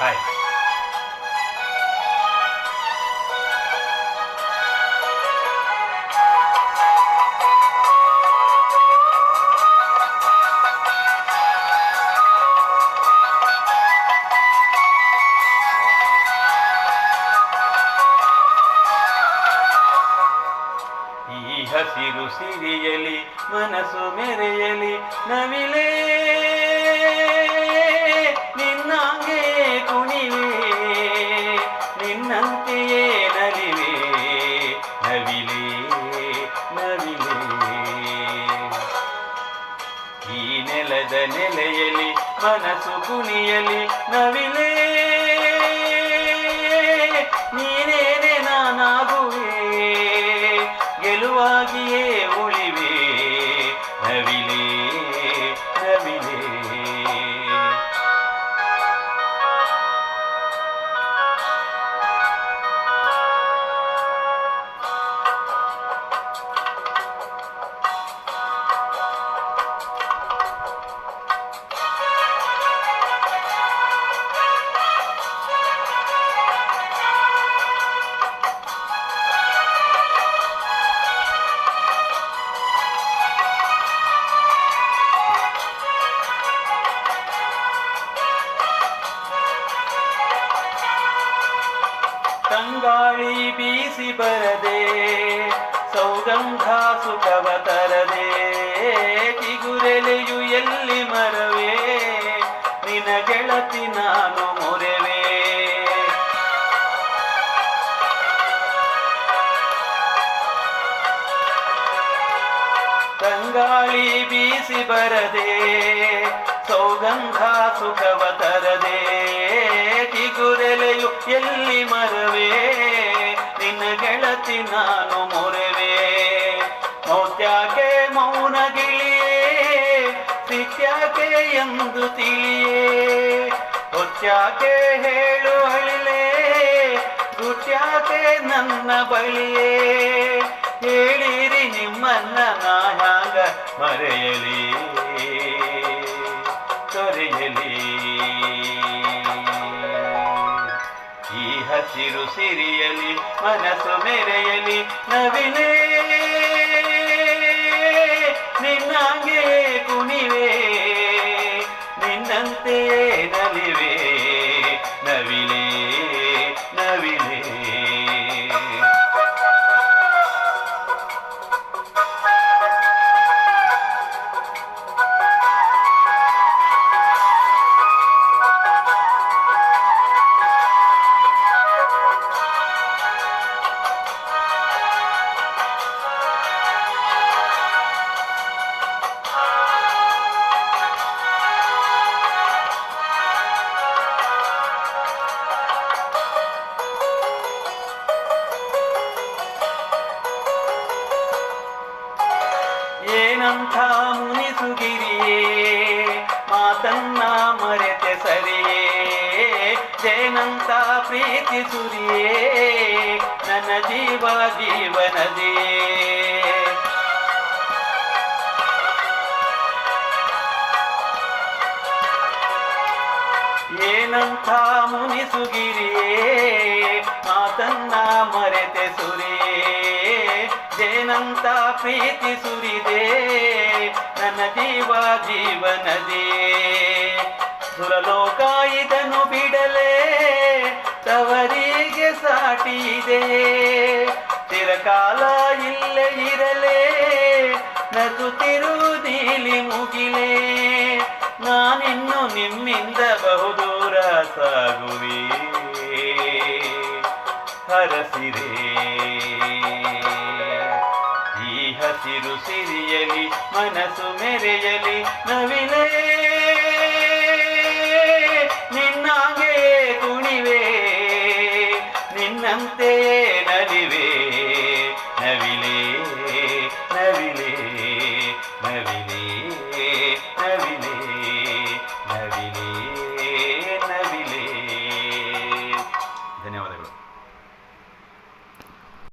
Hi ಹಸಿರು ಸಿರಿಯಲಿ ಮನಸ್ಸು ಮೆರೆಯಲಿ ನವಿಲೇ ನೆಲೆಯಲಿ ಮನಸ್ಸು ಕುಣಿಯಲಿ ನವಿಲೇ. ನೀನೇನೆ ನಾನಾಗುವೆ. ಗೆಲುವಾಗಿಯೇ ಉಳಿವೆ ತಂಗಾಳಿ ಬೀಸಿ ಬರದೆ, ಸೌಗಂಧ ಸುಖವ ತರದೆ, ಚಿಗುರೆಲೆಯು ಎಲ್ಲಿ ಮರವೇ ನಿನ ಗೆಳತಿ ನಾನು ಮೊರೆವೆ. ತಂಗಾಳಿ ಬೀಸಿ ಬರದೆ, ಸೌಗಂಧ ಸುಖವ ತರದೆ ಚಿಗುರೆಲೆಯು ಎಲ್ಲಿ ಮರವೇ? ನಿನ್ನ ಗೆಳತಿ ನಾನು ಮೊರವೇ? ಮೌತ್ಯಾಕೆ ಮೌನ ಗಿಳಿಯೇ ಎಂದು ತಿಳಿಯೇ? ಹೊತ್ಯಾಕೆ ಹೇಳು ಅಳಿಲೇ ಗುಟ್ಯಾಕೆ ನನ್ನ ಬಳಿಯೇ? ಹೇಳಿರಿ ನಿಮ್ಮನ್ನ ನಾ ಹ್ಯಾಂಗ ಮರೆಯಲಿ? ಸಿರಿಯಲಿ ಮನಸ್ಸು ಮೆರೆಯಲಿ ನವಿಲೇ ನಿನ್ನಾಗೆ ಕುಣಿವೆ ನಿನ್ನಂತೆಯೇ ನಲಿವೆ ನವಿಲೇ ನವಿಲೇ ಏನಂಥ ಮುನಿಸುಗಿರಿಯೇ ಮಾತನ್ನ ಮರೆತೆ ಸರಿಯೇ ಜೇನಂತ ಪ್ರೀತಿ ಸುರಿಯೇ ನನ್ನ ಜೀವ ಜೀವನದಿಯೇ ಏನಂಥ ಮುನಿಸುಗಿರಿಯೇ ಮಾತನ್ನ ಮರೆತೆ ಸುರಿಯೇ ಜೇನಂತ ಪ್ರೀತಿ ಸುರಿದೆ ನನ್ನ ಜೀವ ಜೀವನದೇ. ಸುರಲೋಕ ಇದನ್ನು ಬಿಡಲೇ ತವರಿಗೆ ಸಾಟಿದೆ ತಿರಕಾಲ ಇಲ್ಲ ಇರಲೇ ನಗುತ್ತಿರು ನೀಲಿ ಮುಗಿಲೇ. ನಾನಿನ್ನು ನಿಮ್ಮಿಂದ ಬಹುದೂರ ಸಾಗುವೆ. ಹರಸಿರೇ. ಹಸಿರು ಸಿರಿಯಲಿ ಮನಸ್ಸು ಮೆರೆಯಲಿ ನವಿಲೇ. ನಿನ್ನಾಗೆ ಕುಣಿವೆ ನಿನ್ನಂತೆ ನಲಿವೆ ನವಿಲೇ.